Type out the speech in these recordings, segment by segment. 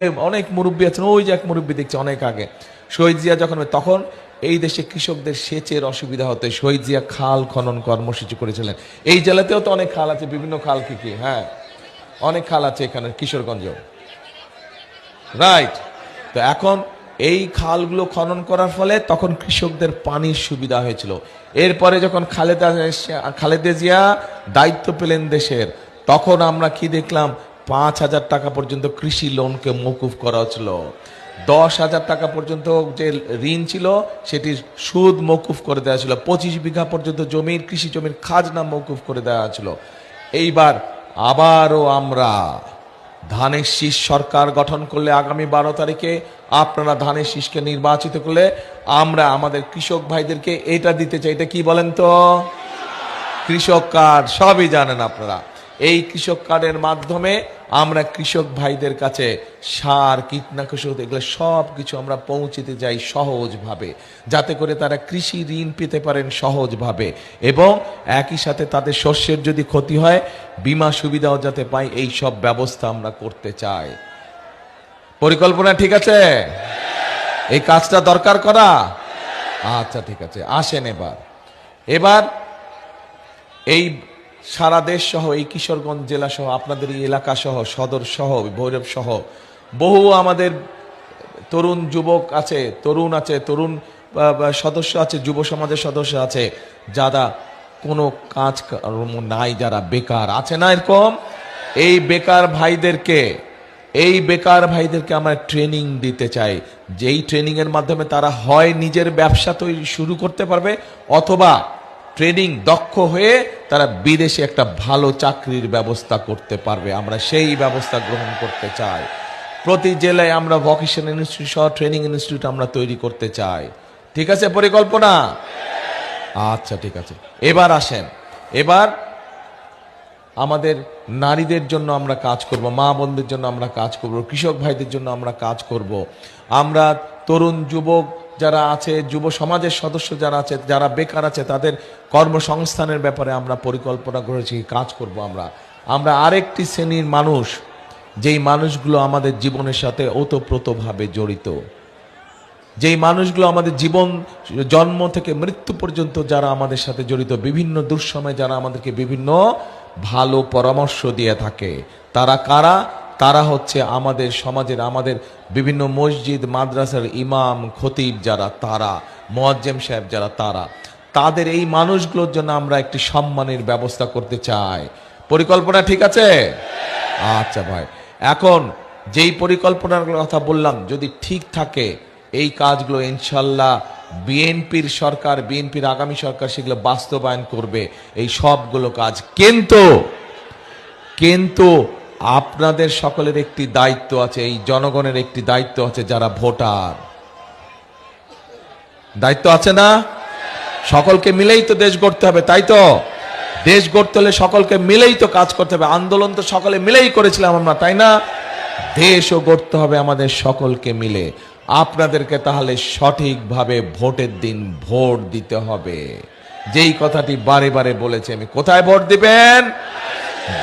অনেক মুরব্বী আছেন, ওই যে এক মুরব্বী দেখছি অনেক আগে। শহীদ জিয়া যখন, তখন এই দেশে কৃষকদের সেচের অসুবিধা হতে। শহীদ জিয়া খাল খনন কর্মসূচি করেছিলেন। এই জেলাতেও তো অনেক খাল আছে, বিভিন্ন খাল কি কি হ্যাঁ। অনেক খাল আছে এখানে, কিশোরগঞ্জেও। রাইট তো এখন এই খালগুলো খনন করার ফলে তখন কৃষকদের পানির সুবিধা হয়েছিল। এরপরে যখন খালেদা খালেদা জিয়া দায়িত্ব পেলেন দেশের, তখন আমরা কি দেখলাম? পাঁচ হাজার টাকা পর্যন্ত কৃষি লোনকে মকুফ করা হচ্ছিল। দশ হাজার টাকা পর্যন্ত যে ঋণ ছিল, সেটি সুদ মকুফ করে দেওয়া ছিল পঁচিশ বিঘা পর্যন্ত জমির, কৃষি জমির খাজনা মকুফ করে দেওয়া ছিল এইবার আবারও আমরা ধানের শীষ সরকার গঠন করলে আগামী বারো তারিখে আপনারা ধানের শীষকে নির্বাচিত করলে আমরা আমাদের কৃষক ভাইদেরকে এটা দিতে চাই। এটা কি বলেন তো? কৃষক কার্ড, সবই জানেন আপনারা। এই কৃষক কার্ডের মাধ্যমে আমরা কৃষক ভাইদের কাছে সার, কীটনাশক, এগুলো সব কিছু আমরা পৌঁছতে যাই সহজভাবে। যাতে করে তারা কৃষি ঋণ পেতে পারেন সহজভাবে। এবং একই সাথে তাদের শস্যের যদি ক্ষতি হয়, বীমা সুবিধাও যাতে পাই, এই সব ব্যবস্থা আমরা করতে চাই। পরিকল্পনা ঠিক আছে? এই কাজটা দরকার করা? আচ্ছা ঠিক আছে। আসেন এবার। এবার এই সারা দেশ সহ, এই কিশোরগঞ্জ জেলা সহ, আপনাদের এই এলাকা সহ, সদর সহ, ভৈরব সহ, বহু আমাদের তরুণ যুবক আছে, তরুণ আছে, তরুণ সদস্য আছে, যুব সমাজের সদস্য আছে, যারা কোনো কাজ নাই, যারা বেকার আছে না এরকম? এই বেকার ভাইদেরকে, এই বেকার ভাইদেরকে আমরা ট্রেনিং দিতে চাই। যেই ট্রেনিং এর মাধ্যমে তারা হয় নিজের ব্যবসা তৈরি শুরু করতে পারবে, অথবা ট্রেনিং দক্ষ হয়ে তারা বিদেশে একটা ভালো চাকরির ব্যবস্থা করতে পারবে। আমরা সেই ব্যবস্থা গ্রহণ করতে চাই। প্রতি জেলায় আমরা ভকেশনাল ইনস্টিটিউট সহ ট্রেনিং ইনস্টিটিউট আমরা তৈরি করতে চাই। ঠিক আছে পরিকল্পনা? আচ্ছা ঠিক আছে। এবার আসেন। এবার আমাদের নারীদের জন্য আমরা কাজ করব, মা বোনদের জন্য আমরা কাজ করব, কৃষক ভাইদের জন্য আমরা কাজ করব। আমরা তরুণ, যুবক যারা আছে, যুব সমাজের সদস্য যারা আছে, যারা বেকার আছে, তাদের কর্মসংস্থানের ব্যাপারে আমরা পরিকল্পনা করেছি, কাজ করব আমরা। আমরা আরেকটি শ্রেণির মানুষ, যেই মানুষগুলো আমাদের জীবনের সাথে ওতপ্রোতভাবে জড়িত। যেই মানুষগুলো আমাদের জীবন, জন্ম থেকে মৃত্যু পর্যন্ত যারা আমাদের সাথে জড়িত, বিভিন্ন দুঃসময় যারা আমাদেরকে বিভিন্ন ভালো পরামর্শ দিয়ে থাকে, তারা কারা? তারা হচ্ছে আমাদের সমাজের, আমাদের বিভিন্ন মসজিদ, মাদ্রাসার ইমাম, খতিব যারা, তারা, মোয়াজ্জেম সাহেব যারা, তারা। তাদের এই মানুষগুলোর জন্য আমরা একটি সম্মানের ব্যবস্থা করতে চাই। পরিকল্পনা ঠিক আছে? আচ্ছা ভাই। এখন যেই পরিকল্পনার কথা বললাম, যদি ঠিক থাকে, এই কাজগুলো ইনশাল্লাহ বিএনপির সরকার, বিএনপির আগামী সরকার সেগুলো বাস্তবায়ন করবে। এই সবগুলো কাজ কিন্তু কিন্তু আপনাদের সকলের একটি দায়িত্ব আছে, এই জনগণের একটি দায়িত্ব আছে যারা ভোটার। দায়িত্ব আছে না? সকলকে মিলেই তো দেশ গড়তে হবে, তাই তো? দেশ গড়তে হলে সকলকে মিলেই তো কাজ করতে হবে। আন্দোলন তো সকলে মিলেই করেছিলাম আমরা, তাই না? দেশও গড়তে হবে আমাদের সকলকে মিলে। আপনাদেরকে তাহলে সঠিকভাবে ভোটের দিন ভোট দিতে হবে। যেই কথাটি বারে বারে বলেছে আমি, কোথায় ভোট দিবেন?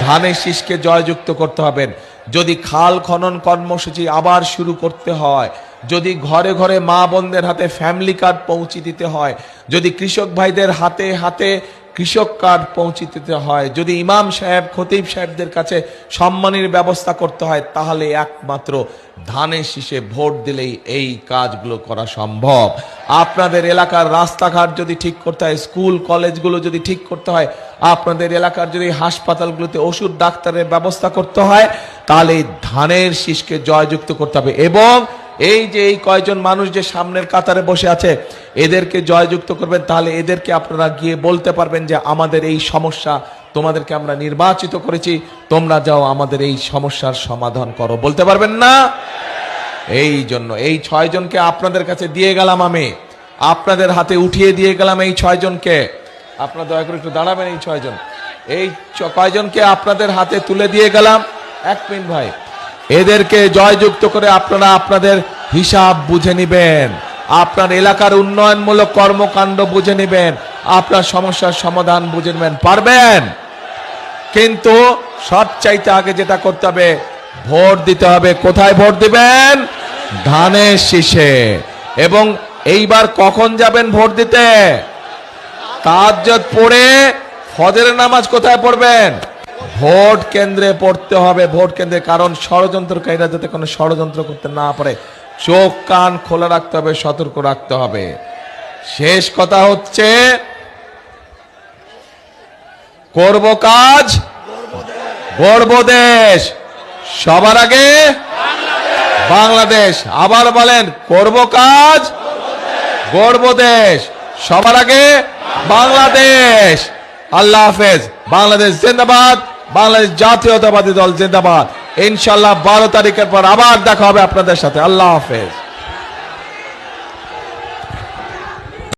ধানের শীষকে জয়যুক্ত করতে হবেন। যদি খাল খনন কর্মসূচি আবার শুরু করতে হয়, যদি ঘরে ঘরে মা বোনদের হাতে ফ্যামিলি কার্ড পৌঁছে দিতে হয়, যদি কৃষক ভাইদের হাতে হাতে কৃষক কার্ড পৌঁছে দিতে হয়। যদি ইমাম সাহেব, খতিব সাহেবদের কাছে সম্মানের ব্যবস্থা করতে হয়, তাহলে একমাত্র ধানের শীষে ভোট দিলেই এই কাজগুলো করা সম্ভব। আপনাদের এলাকার রাস্তাঘাট যদি ঠিক করতে হয়, স্কুল, কলেজগুলো যদি ঠিক করতে হয়, আপনাদের এলাকার যদি হাসপাতালগুলোতে ওষুধ, ডাক্তারের ব্যবস্থা করতে হয়, তাহলে ধানের শীষকে জয়যুক্ত করতে হবে এবং এই যে এই কয়জন মানুষ যে সামনের কাতারে বসে আছে, এদেরকে জয়যুক্ত করবেন, তাহলে এদেরকে আপনারা গিয়ে বলতে পারবেন যে আমাদের এই সমস্যা তোমাদেরকে আমরা নির্বাচিত করেছি, তোমরা যাও আমাদের এই সমস্যার সমাধান করো। বলতে পারবেন না? এই জন্য, এই ছয় জনকে আপনাদের কাছে দিয়ে গেলাম আমি। আপনাদের হাতে উঠিয়ে দিয়ে গেলাম এই ছয় জনকে আপনারা দয়া করে একটু দাঁড়াবেন এই ছয় জন এই কয়জনকে আপনাদের হাতে তুলে দিয়ে গেলাম? এক মিনিট ভাই। এদেরকে জয়যুক্ত করে আপনারা আপনাদের হিসাব বুঝে নিবেন। আপনার এলাকার উন্নয়নমূলক কর্মকাণ্ড বুঝে নেবেন। আপনার সমস্যার সমাধান বুঝে নেবেন। পারবেন? কিন্তু সব চাইতে আগে যেটা করতে হবে, ভোট দিতে হবে। কোথায় ভোট দিবেন? ধানের শীষে। এবং এইবার কখন যাবেন ভোট দিতে? তাজ্জত পড়ে ফজরের নামাজ কোথায় পড়বেন? ভোট কেন্দ্রে পড়তে হবে, ভোট কেন্দ্রে, কারণ ষড়যন্ত্রকারীরা যাতে কোনো ষড়যন্ত্র করতে না পারে, চোখ, কান খোলা রাখতে হবে, সতর্ক রাখতে হবে। শেষ কথা হচ্ছে, করব কাজ গর্ব দেশ। সবার আগে বাংলাদেশ। আবার বলেন, করব কাজ গর্ব দেশ। সবার আগে বাংলাদেশ। আল্লাহ হাফেজ। বাংলাদেশ জিন্দাবাদ। বাংলাদেশ জাতীয়তাবাদী দল, জিন্দাবাদ। ইনশাল্লাহ বারো তারিখের পর আবার দেখা হবে আপনাদের সাথে। আল্লাহ হাফেজ।